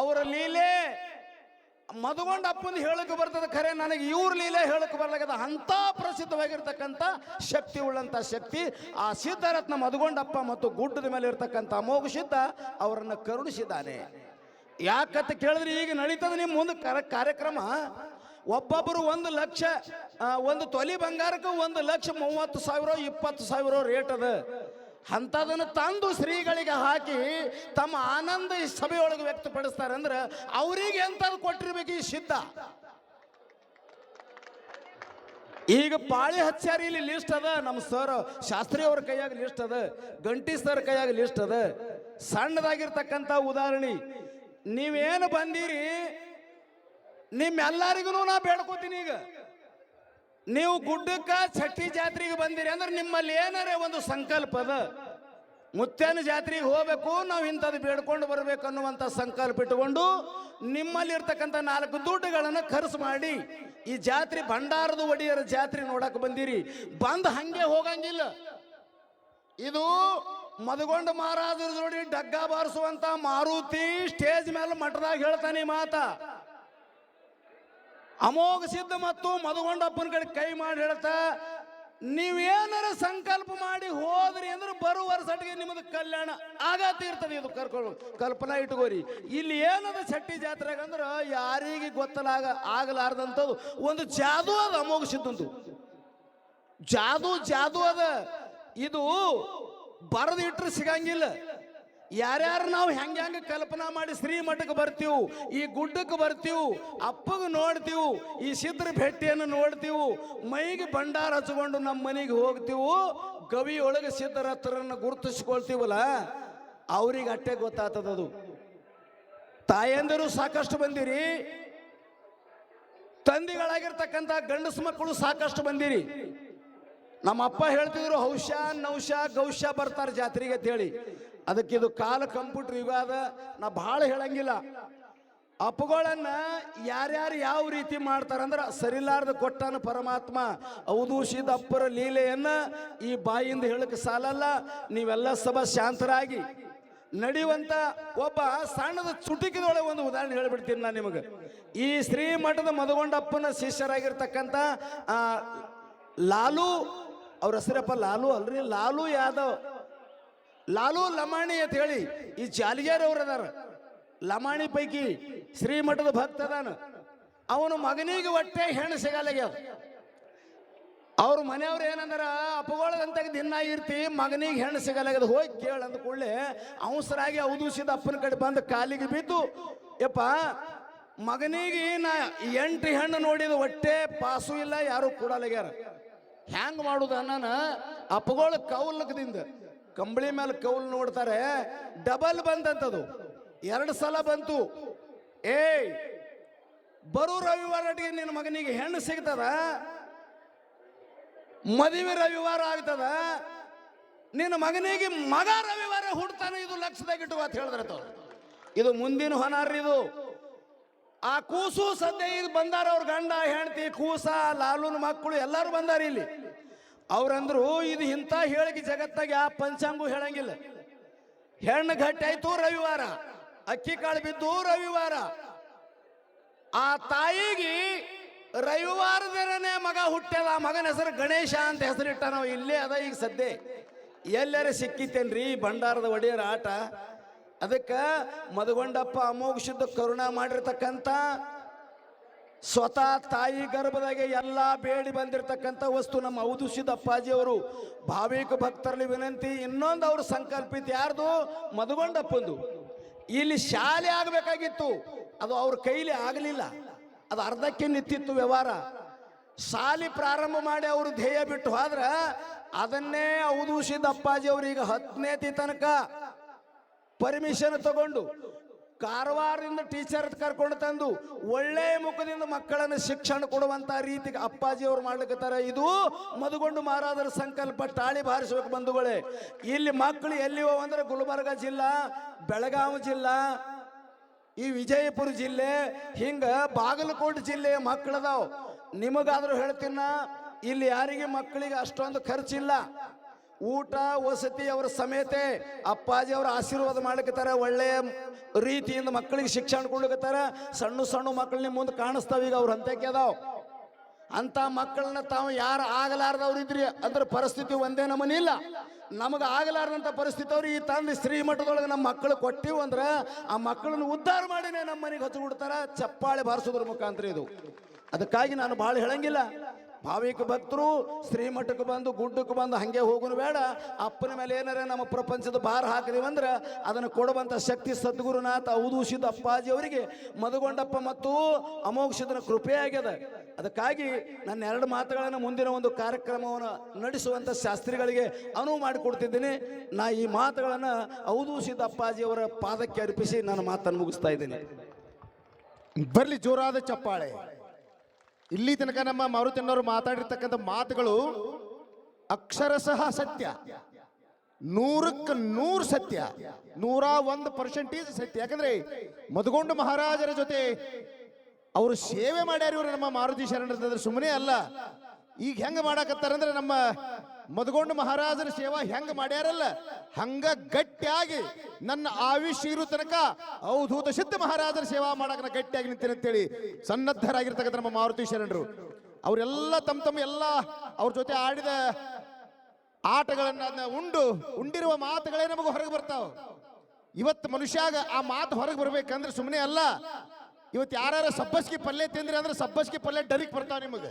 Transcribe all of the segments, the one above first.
ಅವರ ಲೀಲೆ. ಮದುಗೊಂಡ ಅಪ್ಪಂದು ಹೇಳಕ್ ಬರ್ತದೆ ಖರೆ, ನನಗೆ ಇವ್ರ ಲೀಲೆ ಹೇಳಕ್ಕೆ ಬರ್ಲಾಗದ ಅಂತ ಪ್ರಸಿದ್ಧವಾಗಿರ್ತಕ್ಕಂಥ ಶಕ್ತಿ ಉಳ್ಳಂತ ಶಕ್ತಿ, ಆ ಸಿದ್ಧರತ್ನ ಮದುಗೊಂಡಪ್ಪ ಮತ್ತು ಗುಡ್ಡದ ಮೇಲೆ ಇರ್ತಕ್ಕಂಥ ಅಮೋಘ ಸಿದ್ಧ ಅವರನ್ನು ಕರುಣಿಸಿದ್ದಾನೆ. ಯಾಕತ್ತ ಕೇಳಿದ್ರೆ ಈಗ ನಡೀತದೆ ನಿಮ್ಮ ಮುಂದೆ ಕರ, ಕಾರ್ಯಕ್ರಮ. ಒಬ್ಬೊಬ್ಬರು ಒಂದು ಲಕ್ಷ ಒಂದು ತೊಲಿ ಬಂಗಾರಕ್ಕೆ ಒಂದು ಲಕ್ಷ ಮೂವತ್ತು ಸಾವಿರ, ಇಪ್ಪತ್ತು ಸಾವಿರ ರೇಟ್ ಅದ. ಅಂಥದನ್ನು ತಂದು ಶ್ರೀಗಳಿಗೆ ಹಾಕಿ ತಮ್ಮ ಆನಂದ ಈ ಸಭೆಯೊಳಗೆ ವ್ಯಕ್ತಪಡಿಸ್ತಾರೆ ಅಂದ್ರೆ ಅವರಿಗೆ ಎಂಥದ್ದು ಕೊಟ್ಟಿರ್ಬೇಕು ಈ ಸಿದ್ಧ? ಈಗ ಪಾಳಿ ಹಚ್ಚಾರಿ ಇಲ್ಲಿ ಲಿಸ್ಟ್ ಅದ ನಮ್ಮ ಸರ್ ಶಾಸ್ತ್ರಿ ಅವ್ರ ಕೈಯಾಗ ಲಿಸ್ಟ್ ಅದ, ಗಂಟಿ ಸರ್ ಕೈಯಾಗ ಲಿಸ್ಟ್ ಅದ. ಸಣ್ಣದಾಗಿರ್ತಕ್ಕಂಥ ಉದಾಹರಣೆ, ನೀವೇನು ಬಂದಿರಿ ನಿಮ್ಮೆಲ್ಲರಿಗೂ ನಾ ಬೇಡ್ಕೋತೀನಿ ಈಗ. ನೀವು ಗುಡ್ಡಕ್ಕ ಛಟ್ಟಿ ಜಾತ್ರೆಗೆ ಬಂದಿರಿ ಅಂದ್ರೆ ನಿಮ್ಮಲ್ಲಿ ಏನಾರೇ ಒಂದು ಸಂಕಲ್ಪ ಅದ. ಮುತ್ತೇನ ಜಾತ್ರೆಗೆ ಹೋಗ್ಬೇಕು, ನಾವು ಇಂಥದ್ದು ಬೇಡ್ಕೊಂಡು ಬರಬೇಕು ಅನ್ನುವಂಥ ಸಂಕಲ್ಪ ಇಟ್ಟುಕೊಂಡು ನಿಮ್ಮಲ್ಲಿ ಇರ್ತಕ್ಕಂಥ ನಾಲ್ಕು ದುಡ್ಡುಗಳನ್ನು ಖರ್ಚು ಮಾಡಿ ಈ ಜಾತ್ರೆ ಭಂಡಾರದ ಒಡೆಯರ ಜಾತ್ರೆ ನೋಡಕ್ಕೆ ಬಂದಿರಿ. ಬಂದು ಹಂಗೆ ಹೋಗಂಗಿಲ್ಲ. ಇದು ಮದಗೊಂಡ ಮಹಾರಾಜರ ನೋಡಿ ಡಗ್ಗ ಬಾರಿಸುವಂತ ಮಾರುತಿ ಸ್ಟೇಜ್ ಮೇಲೆ ಮಠದಾಗ ಹೇಳ್ತಾನೆ ಮಾತಾ ಮಾತ. ಅಮೋಘ ಸಿದ್ಧ ಮತ್ತು ಮಧುಗೊಂಡಪ್ಪನ ಕಡೆ ಕೈ ಮಾಡಿ ಹೇಳ್ತಾ, ನೀವೇನಾರ ಸಂಕಲ್ಪ ಮಾಡಿ ಹೋದ್ರಿ ಅಂದ್ರೆ ಬರುವ ವರ್ಷಟಿಗೆ ನಿಮ್ಮದು ಕಲ್ಯಾಣ ಆಗತ್ತೆ ಇರ್ತದೆ ಇದು ಕರ್ಕೊಂಡು. ಕಲ್ಪನಾ ಇಟ್ಕೋರಿ. ಇಲ್ಲಿ ಏನದ ಶೆಟ್ಟಿ ಜಾತ್ರೆಗೆ ಅಂದ್ರೆ ಯಾರಿಗೆ ಗೊತ್ತಲಾಗ ಆಗಲಾರ್ದಂಥದ್ದು ಒಂದು ಜಾದು ಅದ ಅಮೋಘ ಸಿದ್ಧಂತು ಜಾದು ಜಾದು ಅದ. ಇದು ಬರದಿಟ್ರೆ ಸಿಗಂಗಿಲ್ಲ. ಯಾರ್ಯಾರು ನಾವು ಹೆಂಗ ಹೆಂಗ ಕಲ್ಪನಾ ಮಾಡಿ ಶ್ರೀಮಠಕ್ಕೆ ಬರ್ತೀವಿ, ಈ ಗುಡ್ಡಕ್ಕೆ ಬರ್ತೀವಿ, ಅಪ್ಪಗೆ ನೋಡ್ತೀವಿ, ಈ ಸಿದ್ರ ಭೇಟಿಯನ್ನು ನೋಡ್ತೀವಿ, ಮೈಗೆ ಭಂಡಾರ ಹಚ್ಕೊಂಡು ನಮ್ಮ ಮನೆಗೆ ಹೋಗ್ತೀವಿ, ಗವಿಯೊಳಗೆ ಸಿದ್ಧರತ್ರನ್ನು ಗುರುತಿಸ್ಕೊಳ್ತೀವಲ್ಲ, ಅವ್ರಿಗೆ ಅಟ್ಟೆ ಗೊತ್ತಾಗ್ತದದು ತಾಯಂದಿರು ಸಾಕಷ್ಟು ಬಂದಿರಿ, ತಂದಿಗಳಾಗಿರ್ತಕ್ಕಂಥ ಗಂಡಸು ಮಕ್ಕಳು ಸಾಕಷ್ಟು ಬಂದಿರಿ. ನಮ್ಮ ಅಪ್ಪ ಹೇಳ್ತಿದ್ರು ಹೌಶ ನೌಶ ಗೌಶ ಬರ್ತಾರೆ ಜಾತ್ರೆಗೆ ಅಂತ ಹೇಳಿ ಅದಕ್ಕೆ ಇದು ಕಾಲ ಕಂಪ್ಯೂಟರ್ ಯುಗ ಅದ. ನಾ ಭಾಳ ಹೇಳಂಗಿಲ್ಲ. ಅಪ್ಪಗಳನ್ನ ಯಾರ್ಯಾರು ಯಾವ ರೀತಿ ಮಾಡ್ತಾರಂದ್ರೆ ಸರಿಲಾರ್ದ ಕೊಟ್ಟಾನ ಪರಮಾತ್ಮ ಔದೂಷಿದ ಅಪ್ಪರ ಲೀಲೆಯನ್ನ ಈ ಬಾಯಿಂದ ಹೇಳಕ್ಕೆ ಸಾಲಲ್ಲ ನೀವೆಲ್ಲ ಸಭಾ ಶಾಂತರಾಗಿ ನಡೆಯುವಂತ ಒಬ್ಬ ಸಣ್ಣದ ಚುಟುಕಿದೊಳಗೆ ಒಂದು ಉದಾಹರಣೆ ಹೇಳ್ಬಿಡ್ತೀನಿ ನಾನು ನಿಮಗೆ. ಈ ಶ್ರೀಮಠದ ಮದಗೊಂಡಪ್ಪನ ಶಿಷ್ಯರಾಗಿರ್ತಕ್ಕಂಥ ಲಾಲು, ಅವ್ರ ಹೆಸರಪ್ಪ ಲಾಲು ಅಲ್ರಿ. ಲಾಲು ಯಾದವ್. ಲಾಲು ಲಮಾಣಿ ಅಂತ ಹೇಳಿ ಈ ಅವ್ರು ಅದಾರ. ಲಮಾಣಿ ಪೈಕಿ ಶ್ರೀಮಠದ ಭಕ್ತ ಅದಾನ. ಅವನು ಮಗನಿಗೆ ಒಟ್ಟೆ ಹೆಣ್ಣು ಸಿಗಲ್ಲಾಗ್ಯಾವ ಅವ್ರ ಮನೆಯವ್ರು ಏನಂದ್ರ ಅಪಗೋಳದಂತ ದಿನ ಇರ್ತಿ, ಮಗನಿಗೆ ಹೆಣ್ಣು ಸಿಗಲ್ಲಾಗ್ಯದ ಹೋಗಿ ಕೇಳ ಅಂದ ಕೂಡಲೇ ಅವಸರಾಗಿ ಅವಧೂಸಿದ ಅಪ್ಪನ ಕಡೆ ಬಂದು ಕಾಲಿಗೆ ಬಿದ್ದು ಯಪ್ಪ, ಮಗನಿಗೆ ನಾ ಎಂಟು ಹೆಣ್ಣು ನೋಡಿದ ಹೊಟ್ಟೆ ಪಾಸು ಇಲ್ಲ, ಯಾರು ಕೊಡಲಾಗ್ಯಾರ ಹ್ಯಾಂಗ್ ಮಾಡುದ ನಾನು ಅಪಗೋಳ ಕೌಲಕದಿಂದ ಕಂಬಳಿ ಮೇಲೆ ಕೌಲ್ ನೋಡ್ತಾರೆ ಡಬಲ್ ಬಂದಂತದು. ಎರಡು ಸಲ ಬಂತು. ಏಯ್, ಬರೋ ರವಿವಾರಟಿಗೆ ನಿನ್ನ ಮಗನಿಗೆ ಹೆಣ್ಣು ಸಿಗ್ತದ? ಮದುವೆ ರವಿವಾರ ಆಗ್ತದ? ನಿನ್ನ ಮಗನಿಗೆ ಮಗ ರವಿವಾರ ಹುಡ್ತಾನೆ, ಇದು ಲಕ್ಷದಾಗ ಇಟ್ಟು ಅಂತ ಹೇಳಿದ್ರೆ ಇದು ಮುಂದಿನ ಹೊನಾರ್ರಿ ಇದು. ಆ ಕೂಸು ಸದ್ಯ ಇದು ಬಂದಾರ ಅವ್ರ ಗಂಡ, ಹೆಂಡತಿ, ಕೂಸ, ಲಾಲುನ ಮಕ್ಕಳು ಎಲ್ಲರೂ ಬಂದಾರ ಇಲ್ಲಿ. ಅವ್ರಂದ್ರು ಇದು ಇಂಥ ಹೇಳಿಕೆ ಜಗತ್ತಾಗ ಯಾವ ಪಂಚಾಂಗು ಹೇಳಂಗಿಲ್ಲ. ಹೆಣ್ಣು ಗಟ್ಟಿ ಆಯ್ತು ರವಿವಾರ, ಅಕ್ಕಿ ಕಾಳು ಬಿದ್ದು ರವಿವಾರ. ಆ ತಾಯಿಗೆ ರವಿವಾರದನೇ ಮಗ ಹುಟ್ಟ್ಯದ ಆ ಮಗನ ಹೆಸರು ಗಣೇಶ ಅಂತ ಹೆಸರಿಟ್ಟ ನಾವು ಇಲ್ಲೇ ಅದ ಈಗ ಸದ್ಯ. ಎಲ್ಲರ ಸಿಕ್ಕಿತೇನ್ರಿ ಭಂಡಾರದ ಒಡೆಯರ ಆಟ. ಅದಕ್ಕೆ ಮದಗೊಂಡಪ್ಪ ಅಮೋಘ ಶುದ್ಧ ಕರುಣ ಮಾಡಿರ್ತಕ್ಕಂಥ ಸ್ವತಃ ತಾಯಿ ಗರ್ಭದಾಗೆ ಎಲ್ಲ ಬೇಡಿ ಬಂದಿರತಕ್ಕಂಥ ವಸ್ತು ನಮ್ಮ ಔದುಷಿದ ಅಪ್ಪಾಜಿ ಅವರು ಭಾವಿಕ ಭಕ್ತರಲ್ಲಿ ವಿನಂತಿ, ಇನ್ನೊಂದು ಅವರು ಸಂಕಲ್ಪಿತ ಯಾರ್ದು? ಮದುಗೊಂಡಪ್ಪಂದು ಇಲ್ಲಿ ಶಾಲೆ ಆಗಬೇಕಾಗಿತ್ತು. ಅದು ಅವ್ರ ಕೈಲಿ ಆಗಲಿಲ್ಲ. ಅದು ಅರ್ಧಕ್ಕೆ ನಿಂತಿತ್ತು ವ್ಯವಹಾರ. ಶಾಲೆ ಪ್ರಾರಂಭ ಮಾಡಿ ಅವರು ಧ್ಯೇಯ ಬಿಟ್ಟು ಆದ್ರೆ ಅದನ್ನೇ ಔದುಷಿದ ಅಪ್ಪಾಜಿ ಅವರು ಈಗ ಹತ್ತನೇತಿ ತನಕ ಪರ್ಮಿಷನ್ ತಗೊಂಡು ಕಾರವಾರದಿಂದ ಟೀಚರ್ ಕರ್ಕೊಂಡು ತಂದು ಒಳ್ಳೆಯ ಮುಖದಿಂದ ಮಕ್ಕಳನ್ನು ಶಿಕ್ಷಣ ಕೊಡುವಂತ ರೀತಿಗೆ ಅಪ್ಪಾಜಿ ಅವ್ರು ಮಾಡ್ಲಿಕ್ಕತ್ತಾರ ಇದು ಮದುಗೊಂಡು ಮಾರಾದರ ಸಂಕಲ್ಪ, ತಾಳಿ ಬಾರಿಸಬೇಕು ಬಂಧುಗಳೇ. ಇಲ್ಲಿ ಮಕ್ಕಳು ಎಲ್ಲಿ ಅಂದ್ರೆ ಗುಲ್ಬರ್ಗ ಜಿಲ್ಲಾ ಬೆಳಗಾವಿ ಜಿಲ್ಲಾ, ಈ ವಿಜಯಪುರ ಜಿಲ್ಲೆ, ಹಿಂಗ ಬಾಗಲಕೋಟೆ ಜಿಲ್ಲೆಯ ಮಕ್ಕಳದಾವ್. ನಿಮಗಾದ್ರೂ ಹೇಳ್ತೀನ ಇಲ್ಲಿ ಯಾರಿಗೆ ಮಕ್ಕಳಿಗೆ ಅಷ್ಟೊಂದು ಖರ್ಚಿಲ್ಲ. ಊಟ, ವಸತಿ ಅವರ ಸಮೇತೆ ಅಪ್ಪಾಜಿ ಅವರ ಆಶೀರ್ವಾದ ಮಾಡ್ಲಿಕತ್ತಾರ ಒಳ್ಳೆಯ ರೀತಿಯಿಂದ ಮಕ್ಕಳಿಗೆ ಶಿಕ್ಷಣ ಕೊಡ್ಲಿಕತ್ತಾರ ಸಣ್ಣ ಸಣ್ಣ ಮಕ್ಕಳನ್ನ ಮುಂದೆ ಕಾಣಿಸ್ತಾವ ಈಗ ಅವ್ರ ಅಂತಕ್ಕೆ ಅದಾವ. ಅಂತ ಮಕ್ಕಳನ್ನ ತಾವು ಯಾರು ಆಗಲಾರ್ದವ್ರು ಇದ್ರಿ ಅದ್ರ ಪರಿಸ್ಥಿತಿ ಒಂದೇ ಇಲ್ಲ. ನಮಗೆ ಆಗಲಾರ್ದಂಥ ಪರಿಸ್ಥಿತಿ ಅವ್ರು ಈ ತಂದೆ ಶ್ರೀಮಠದೊಳಗೆ ನಮ್ಮ ಮಕ್ಕಳು ಕೊಟ್ಟಿವು ಅಂದ್ರೆ ಆ ಮಕ್ಕಳನ್ನು ಉದ್ಧಾರ ಮಾಡಿನೇ ನಮ್ಮ ಮನೆಗೆ ಹಚ್ಚಿ ಬಿಡ್ತಾರ. ಚಪ್ಪಾಳೆ ಬಾರಿಸೋದ್ರ ಮುಖಾಂತರ ಇದು. ಅದಕ್ಕಾಗಿ ನಾನು ಭಾಳ ಹೇಳಂಗಿಲ್ಲ. ಭಾವಿಕ ಭಕ್ತರು ಶ್ರೀಮಠಕ್ಕೆ ಬಂದು ಗುಡ್ಡಕ್ಕೆ ಬಂದು ಹಂಗೆ ಹೋಗೋನು ಬೇಡ. ಅಪ್ಪನ ಮೇಲೆ ಏನಾರ ನಮ್ಮ ಪ್ರಪಂಚದ ಭಾರ ಹಾಕಿದೀವಿ ಅಂದ್ರೆ ಅದನ್ನು ಕೊಡುವಂಥ ಶಕ್ತಿ ಸದ್ಗುರುನಾಥ ಔದೂಷಿದ ಅಪ್ಪಾಜಿ ಅವರಿಗೆ ಮದುಗೊಂಡಪ್ಪ ಮತ್ತು ಅಮೋಕ್ಷದನ ಕೃಪೆ ಆಗ್ಯದ. ಅದಕ್ಕಾಗಿ ನನ್ನ ಎರಡು ಮಾತುಗಳನ್ನು ಮುಂದಿನ ಒಂದು ಕಾರ್ಯಕ್ರಮವನ್ನು ನಡೆಸುವಂಥ ಶಾಸ್ತ್ರಿಗಳಿಗೆ ಅನುವು ಮಾಡಿಕೊಡ್ತಿದ್ದೀನಿ. ನಾ ಈ ಮಾತುಗಳನ್ನು ಔದೂಷಿದ ಅಪ್ಪಾಜಿ ಅವರ ಪಾದಕ್ಕೆ ಅರ್ಪಿಸಿ ನನ್ನ ಮಾತನ್ನು ಮುಗಿಸ್ತಾ ಇದ್ದೀನಿ. ಬರಲಿ ಜೋರಾದ ಚಪ್ಪಾಳೆ. ಇಲ್ಲಿ ತನಕ ನಮ್ಮ ಮಾರುತಿಯನ್ನವರು ಮಾತಾಡಿರ್ತಕ್ಕಂಥ ಮಾತುಗಳು ಅಕ್ಷರಶಃ ಸತ್ಯ. ನೂರಕ್ಕೆ ನೂರು ಸತ್ಯ. ನೂರ ಒಂದು ಪರ್ಸೆಂಟೇಜ್ ಸತ್ಯ. ಯಾಕಂದ್ರೆ ಮದುಗೊಂಡು ಮಹಾರಾಜರ ಜೊತೆ ಅವರು ಸೇವೆ ಮಾಡ್ಯಾರ ಇವರು ನಮ್ಮ ಮಾರುತಿ ಶರಣರಂದ್ರೆ ಸುಮ್ಮನೆ ಅಲ್ಲ. ಈಗ ಹೆಂಗ ಮಾಡಾಕತ್ತಾರಂದ್ರೆ ನಮ್ಮ ಮದಗೊಂಡು ಮಹಾರಾಜರ ಸೇವಾ ಹೆಂಗ ಮಾಡ್ಯಾರಲ್ಲ? ಹಂಗ ಗಟ್ಟಿಯಾಗಿ ನನ್ನ ಆವಿಷ್ ಇರೋ ತನಕ ಅವಧೂತ ಸಿದ್ಧ ಮಹಾರಾಜರ ಸೇವಾ ಮಾಡಾಕ ಗಟ್ಟಿಯಾಗಿ ನಿಂತೇನೆ ಅಂತೇಳಿ ಸನ್ನದ್ಧರಾಗಿರ್ತಕ್ಕಂಥ ನಮ್ಮ ಮಾರುತಿ ಶರಣರು. ಅವರೆಲ್ಲ ತಮ್ಮ ತಮ್ಮ ಎಲ್ಲ ಅವ್ರ ಜೊತೆ ಆಡಿದ ಆಟಗಳನ್ನ ಉಂಡು, ಉಂಡಿರುವ ಮಾತುಗಳೇ ನಮಗೆ ಹೊರಗೆ ಬರ್ತಾವ. ಇವತ್ತು ಮನುಷ್ಯಾಗ ಆ ಮಾತು ಹೊರಗೆ ಬರ್ಬೇಕಂದ್ರೆ ಸುಮ್ಮನೆ ಅಲ್ಲ. ಇವತ್ತು ಯಾರು ಸಬ್ಬಸ್ಗಿ ಪಲ್ಯ ತಿಂದ್ರಿ ಅಂದ್ರೆ ಸಬ್ಬಸ್ಗಿ ಪಲ್ಯ ಡರಿಕ್ ಬರ್ತಾವ ನಿಮಗೆ.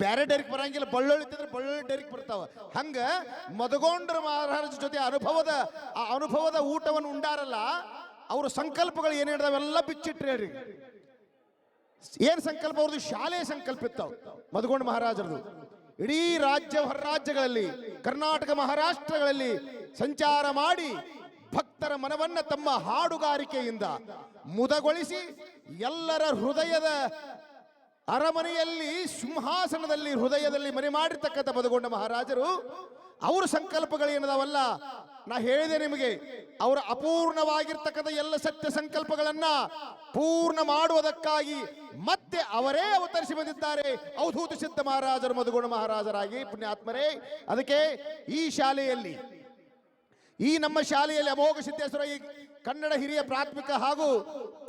ಬ್ಯಾರೆ ಡೈರೆಕ್ಟ್ ಬರಂಗಿಲ್ಲ, ಬಳ್ಳೊಳ್ಳಿ ತಿಂದ್ರೆ ಬಳ್ಳೊಳ್ಳಿ ಡೈರೆಕ್ಟ್ ಬರ್ತಾವ. ಹಂಗ ಮದಗೊಂಡ್ರ ಮಹಾರಾಜ ಜೊತೆ ಅನುಭವದ, ಆ ಅನುಭವದ ಊಟವನ್ನು ಉಂಡಾರಲ್ಲ, ಅವ್ರ ಸಂಕಲ್ಪಗಳು ಏನು ಹೇಳ್ದಾವೆಲ್ಲ ಬಿಚ್ಚಿಟ್ರಿ ಹೇಳ್ರಿ. ಏನ್ ಸಂಕಲ್ಪ? ಅವ್ರದ್ದು ಶಾಲೆ ಸಂಕಲ್ಪ ಇತ್ತಾವ, ಮದಗೊಂಡ ಮಹಾರಾಜರದು. ಇಡೀ ರಾಜ್ಯ ಹೊರ ರಾಜ್ಯಗಳಲ್ಲಿ ಕರ್ನಾಟಕ ಮಹಾರಾಷ್ಟ್ರಗಳಲ್ಲಿ ಸಂಚಾರ ಮಾಡಿ ಭಕ್ತರ ಮನವನ್ನ ತಮ್ಮ ಹಾಡುಗಾರಿಕೆಯಿಂದ ಮುದಗೊಳಿಸಿ ಎಲ್ಲರ ಹೃದಯದ ಅರಮನೆಯಲ್ಲಿ ಸಿಂಹಾಸನದಲ್ಲಿ, ಹೃದಯದಲ್ಲಿ ಮನೆ ಮಾಡಿರ್ತಕ್ಕಂಥ ಬದುಗೊಂಡ ಮಹಾರಾಜರು, ಅವರ ಸಂಕಲ್ಪಗಳು ಏನದಾವಲ್ಲ? ನಾ ಹೇಳಿದೆ ನಿಮಗೆ, ಅವರ ಅಪೂರ್ಣವಾಗಿರ್ತಕ್ಕಂಥ ಎಲ್ಲ ಸತ್ಯ ಸಂಕಲ್ಪಗಳನ್ನ ಪೂರ್ಣ ಮಾಡುವುದಕ್ಕಾಗಿ ಮತ್ತೆ ಅವರೇ ಅವತರಿಸಿ ಬಂದಿದ್ದಾರೆ. ಅವಧೂತ ಸಿದ್ಧ ಮಹಾರಾಜರು ಮಧುಗುಣ ಮಹಾರಾಜರಾಗಿ, ಪುಣ್ಯಾತ್ಮರೇ. ಅದಕ್ಕೆ ಈ ಶಾಲೆಯಲ್ಲಿ, ಈ ನಮ್ಮ ಶಾಲೆಯಲ್ಲಿ ಅಮೋಘ ಸಿದ್ದೇಶ್ವರ ಈ ಕನ್ನಡ ಹಿರಿಯ ಪ್ರಾಥಮಿಕ ಹಾಗೂ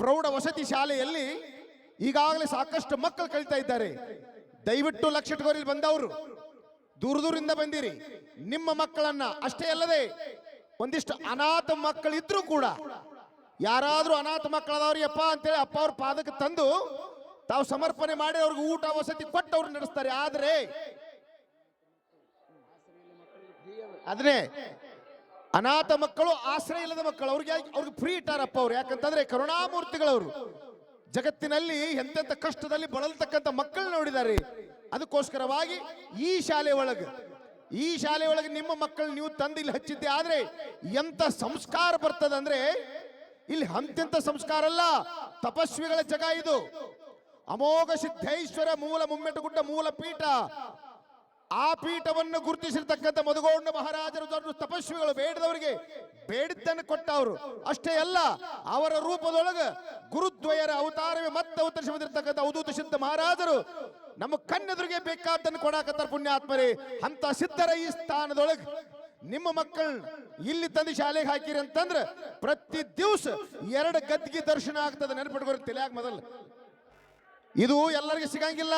ಪ್ರೌಢ ವಸತಿ ಶಾಲೆಯಲ್ಲಿ ಈಗಾಗಲೇ ಸಾಕಷ್ಟು ಮಕ್ಕಳು ಕಲಿತಾ ಇದ್ದಾರೆ. ದಯವಿಟ್ಟು ಲಕ್ಷ ಇಟ್ಕೋರಿ ಬಂದವರು, ದೂರ ದೂರಿಂದ ಬಂದಿರಿ. ನಿಮ್ಮ ಮಕ್ಕಳನ್ನ ಅಷ್ಟೇ ಅಲ್ಲದೆ ಒಂದಿಷ್ಟು ಅನಾಥ ಮಕ್ಕಳಿದ್ರೂ ಕೂಡ, ಯಾರಾದ್ರೂ ಅನಾಥ ಮಕ್ಕಳದವ್ರಿ ಅಪ್ಪ ಅಂತೇಳಿ ಅಪ್ಪ ಅವ್ರ ಪಾದಕ್ಕೆ ತಂದು ತಾವು ಸಮರ್ಪಣೆ ಮಾಡಿ ಅವ್ರಿಗೆ ಊಟ, ವಸತಿ ಕೊಟ್ಟು ಅವ್ರು ನಡೆಸ್ತಾರೆ. ಆದ್ರೆ ಅದನ್ನೇ ಅನಾಥ ಮಕ್ಕಳು, ಆಶ್ರಯ ಇಲ್ಲದ ಮಕ್ಕಳು, ಅವ್ರಿಗೆ ಅವ್ರಿಗೆ ಫ್ರೀ ಇಟ್ಟಾರಪ್ಪ ಅವ್ರು? ಯಾಕಂತಂದ್ರೆ ಕರುಣಾಮೂರ್ತಿಗಳವರು ಜಗತ್ತಿನಲ್ಲಿ ಎಂತೆಂಥ ಕಷ್ಟದಲ್ಲಿ ಬಳಲ್ತಕ್ಕಂಥ ಮಕ್ಕಳು ನೋಡಿದ್ದಾರೆ ಅದಕ್ಕೋಸ್ಕರವಾಗಿ ಈ ಶಾಲೆ ಒಳಗೆ, ಈ ಶಾಲೆ ಒಳಗೆ ನಿಮ್ಮ ಮಕ್ಕಳು ನೀವು ತಂದು ಇಲ್ಲಿ ಹಚ್ಚಿದ್ದೆ. ಆದ್ರೆ ಎಂತ ಸಂಸ್ಕಾರ ಬರ್ತದಂದ್ರೆ ಇಲ್ಲಿ ಅಂತ್ಯಂತ ಸಂಸ್ಕಾರ ಅಲ್ಲ. ತಪಸ್ವಿಗಳ ಜಗ ಇದು. ಅಮೋಘ ಸಿದ್ದೇಶ್ವರ ಮೂಲ ಮುಮ್ಮೆಟ್ಟುಗುಡ್ಡ ಮೂಲ ಪೀಠ. ಆ ಪೀಠವನ್ನು ಗುರುತಿಸಿರ್ತಕ್ಕಂಥ ಮಧುಗೌಂಡ ಮಹಾರಾಜರು ದೊಡ್ಡ ತಪಸ್ವಿಗಳು, ಬೇಡದವರಿಗೆ ಬೇಡಿದ್ದನ್ನು ಕೊಟ್ಟವರು. ಅಷ್ಟೇ ಅಲ್ಲ, ಅವರ ರೂಪದೊಳಗೆ ಗುರುದ್ವಯರ ಅವತಾರವೇ ಮತ್ತೆ ಅವತರಿಸಿ ಬಂದಿರತಕ್ಕಂಥ ಅವಧೂತ ಸಿದ್ಧ ಮಹಾರಾಜರು ನಮ್ಮ ಕಣ್ಣೆದುರಿಗೆ ಬೇಕಾದ್ದನ್ನು ಕೊಡಾಕತ್ತಾರ ಪುಣ್ಯಾತ್ಮರೇ. ಅಂತ ಸಿದ್ಧರ ಈ ಸ್ಥಾನದೊಳಗೆ ನಿಮ್ಮ ಮಕ್ಕಳು ಇಲ್ಲಿ ತಂದು ಶಾಲೆಗೆ ಹಾಕಿರಿ ಅಂತಂದ್ರೆ ಪ್ರತಿ ದಿವಸ ಎರಡು ಗದ್ದಿಗೆ ದರ್ಶನ ಆಗ್ತದೆ ನೆನಪಿಟ್ಕೊರಿ ತಲೆಯಾಗ ಮೊದಲು. ಇದು ಎಲ್ಲರಿಗೂ ಸಿಗಂಗಿಲ್ಲ.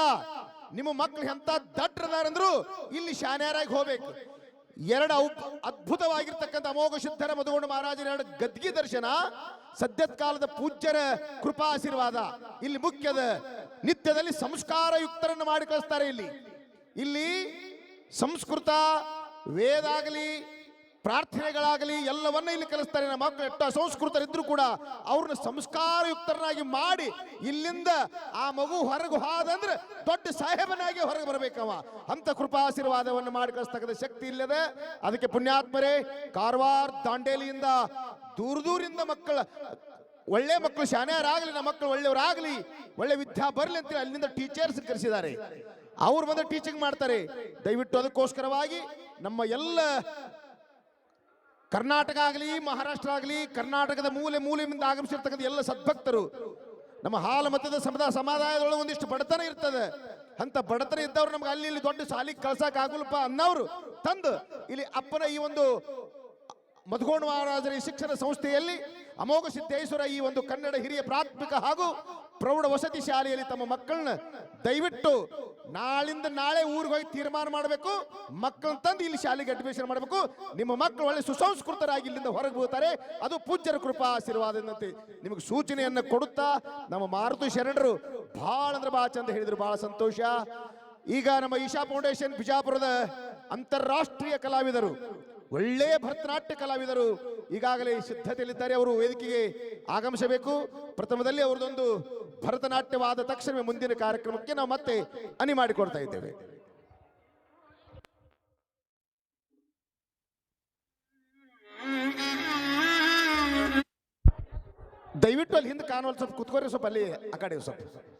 ನಿಮ್ಮ ಮಕ್ಕಳು ಎಂತ ದಟ್ರದಾರಂದ್ರು ಇಲ್ಲಿ ಶಾನ್ಯಾರಾಗಿ ಹೋಗ್ಬೇಕು. ಎರಡು ಅದ್ಭುತವಾಗಿರ್ತಕ್ಕಂಥ ಅಮೋಘ ಶುದ್ಧರ ಮಧುಗೊಂಡ ಮಹಾರಾಜರ ಎರಡು ಗದ್ಗಿ ದರ್ಶನ ಸದ್ಯದ ಕಾಲದ ಪೂಜ್ಯರ ಕೃಪಾ ಆಶೀರ್ವಾದ. ಇಲ್ಲಿ ಮುಖ್ಯದ ನಿತ್ಯದಲ್ಲಿ ಸಂಸ್ಕಾರ ಯುಕ್ತರನ್ನು ಮಾಡಿ ಕಳಿಸ್ತಾರೆ ಇಲ್ಲಿ. ಇಲ್ಲಿ ಸಂಸ್ಕೃತ ವೇದ ಆಗಲಿ ಪ್ರಾರ್ಥನೆಗಳಾಗಲಿ ಎಲ್ಲವನ್ನ ಇಲ್ಲಿ ಕಲಿಸ್ತಾರೆ. ನಮ್ಮ ಮಕ್ಕಳು ಎಷ್ಟು ಅಸಂಸ್ಕೃತರಿದ್ರು ಕೂಡ ಅವ್ರನ್ನ ಸಂಸ್ಕಾರಯುಕ್ತರನ್ನಾಗಿ ಮಾಡಿ ಇಲ್ಲಿಂದ ಆ ಮಗು ಹೊರಗು ಹಾದಂದ್ರೆ ದೊಡ್ಡ ಸಾಹೇಬನಾಗಿ ಹೊರಗೆ ಬರಬೇಕವ. ಅಂತ ಕೃಪಾಶೀರ್ವಾದವನ್ನು ಮಾಡಿ ಕಳಿಸ್ತಕ್ಕಂಥ ಶಕ್ತಿ ಇಲ್ಲದೆ ಅದಕ್ಕೆ ಪುಣ್ಯಾತ್ಮರೇ, ಕಾರವಾರ ದಾಂಡೇಲಿಯಿಂದ ದೂರ ದೂರಿಂದ ಮಕ್ಕಳ, ಒಳ್ಳೆ ಮಕ್ಕಳು, ಶಾನ್ಯರಾಗಲಿ, ನಮ್ಮ ಮಕ್ಕಳು ಒಳ್ಳೆಯವರಾಗಲಿ, ಒಳ್ಳೆ ವಿದ್ಯಾ ಬರಲಿ ಅಂತೇಳಿ ಅಲ್ಲಿಂದ ಟೀಚರ್ಸ್ ಕರೆಸಿದ್ದಾರೆ. ಅವ್ರು ಬಂದು ಟೀಚಿಂಗ್ ಮಾಡ್ತಾರೆ. ದಯವಿಟ್ಟು ಅದಕ್ಕೋಸ್ಕರವಾಗಿ ನಮ್ಮ ಎಲ್ಲ ಕರ್ನಾಟಕ ಆಗಲಿ, ಮಹಾರಾಷ್ಟ್ರ ಆಗಲಿ, ಕರ್ನಾಟಕದ ಮೂಲೆ ಮೂಲೆಯಿಂದ ಆಗಮಿಸಿರ್ತಕ್ಕಂಥ ಎಲ್ಲ ಸದ್ಭಕ್ತರು, ನಮ್ಮ ಹಾಲ ಮತದ ಸಮುದಾಯ ಸಮುದಾಯದೊಳಗೆ ಒಂದಿಷ್ಟು ಬಡತನ ಇರ್ತದೆ. ಅಂತ ಬಡತನ ಇದ್ದವ್ರು ನಮ್ಗೆ ಅಲ್ಲಿ ಇಲ್ಲಿ ದೊಡ್ಡ ಶಾಲಿಗೆ ಕಳ್ಸಕ್ ಆಗುಲ್ಪ ಅನ್ನೋರು ತಂದು ಇಲ್ಲಿ ಅಪ್ಪನ ಈ ಒಂದು ಮಧುಗೋಣ ಮಹಾರಾಜರ ಈ ಶಿಕ್ಷಣ ಸಂಸ್ಥೆಯಲ್ಲಿ ಅಮೋಘ ಸಿದ್ದೇಶ್ವರ ಈ ಒಂದು ಕನ್ನಡ ಹಿರಿಯ ಪ್ರಾಥಮಿಕ ಹಾಗೂ ಪ್ರೌಢ ವಸತಿ ಶಾಲೆಯಲ್ಲಿ ತಮ್ಮ ಮಕ್ಕಳನ್ನ ದಯವಿಟ್ಟು ನಾಳಿಂದ ನಾಳೆ ಊರಿಗೆ ಹೋಗಿ ತೀರ್ಮಾನ ಮಾಡಬೇಕು. ಮಕ್ಕಳನ್ನ ತಂದು ಇಲ್ಲಿ ಶಾಲೆಗೆ ಅಡ್ಮಿಷನ್ ಮಾಡಬೇಕು. ನಿಮ್ಮ ಮಕ್ಕಳು ಒಳ್ಳೆ ಸುಸಂಸ್ಕೃತರಾಗಿ ಇಲ್ಲಿಂದ ಹೊರಗೆ ಬೀಳ್ತಾರೆ. ಅದು ಪೂಜ್ಯರ ಕೃಪಾ ಆಶೀರ್ವಾದದಂತೆ ನಿಮಗೆ ಸೂಚನೆಯನ್ನು ಕೊಡುತ್ತಾ ನಮ್ಮ ಮಾರುತಿ ಶರಣರು ಭಾಳ ಅಂದ್ರೆ ಭಾಳ ಚಂದ ಹೇಳಿದ್ರು, ಭಾಳ ಸಂತೋಷ. ಈಗ ನಮ್ಮ ಈಶಾ ಫೌಂಡೇಶನ್ ಬಿಜಾಪುರದ ಅಂತಾರಾಷ್ಟ್ರೀಯ ಕಲಾವಿದರು ಒಳ್ಳೆಯ ಭರತನಾಟ್ಯ ಕಲಾವಿದರು ಈಗಾಗಲೇ ಸಿದ್ಧತೆಯಲ್ಲಿದ್ದಾರೆ. ಅವರು ವೇದಿಕೆಗೆ ಆಗಮಿಸಬೇಕು. ಪ್ರಥಮದಲ್ಲಿ ಅವರದೊಂದು ಭರತನಾಟ್ಯವಾದ ತಕ್ಷಣವೇ ಮುಂದಿನ ಕಾರ್ಯಕ್ರಮಕ್ಕೆ ನಾವು ಮತ್ತೆ ಅನಿ ಮಾಡಿಕೊಡ್ತಾ ಇದ್ದೇವೆ. ದಯವಿಟ್ಟು ಅಲ್ಲಿ ಹಿಂದೆ ಕಾಣುವಲ್ಲಿ ಸ್ವಲ್ಪ ಕುತ್ಕೋರಿ ಸ್ವಲ್ಪ ಅಲ್ಲಿ ಆ ಕಡೆ ಸ್ವಲ್ಪ.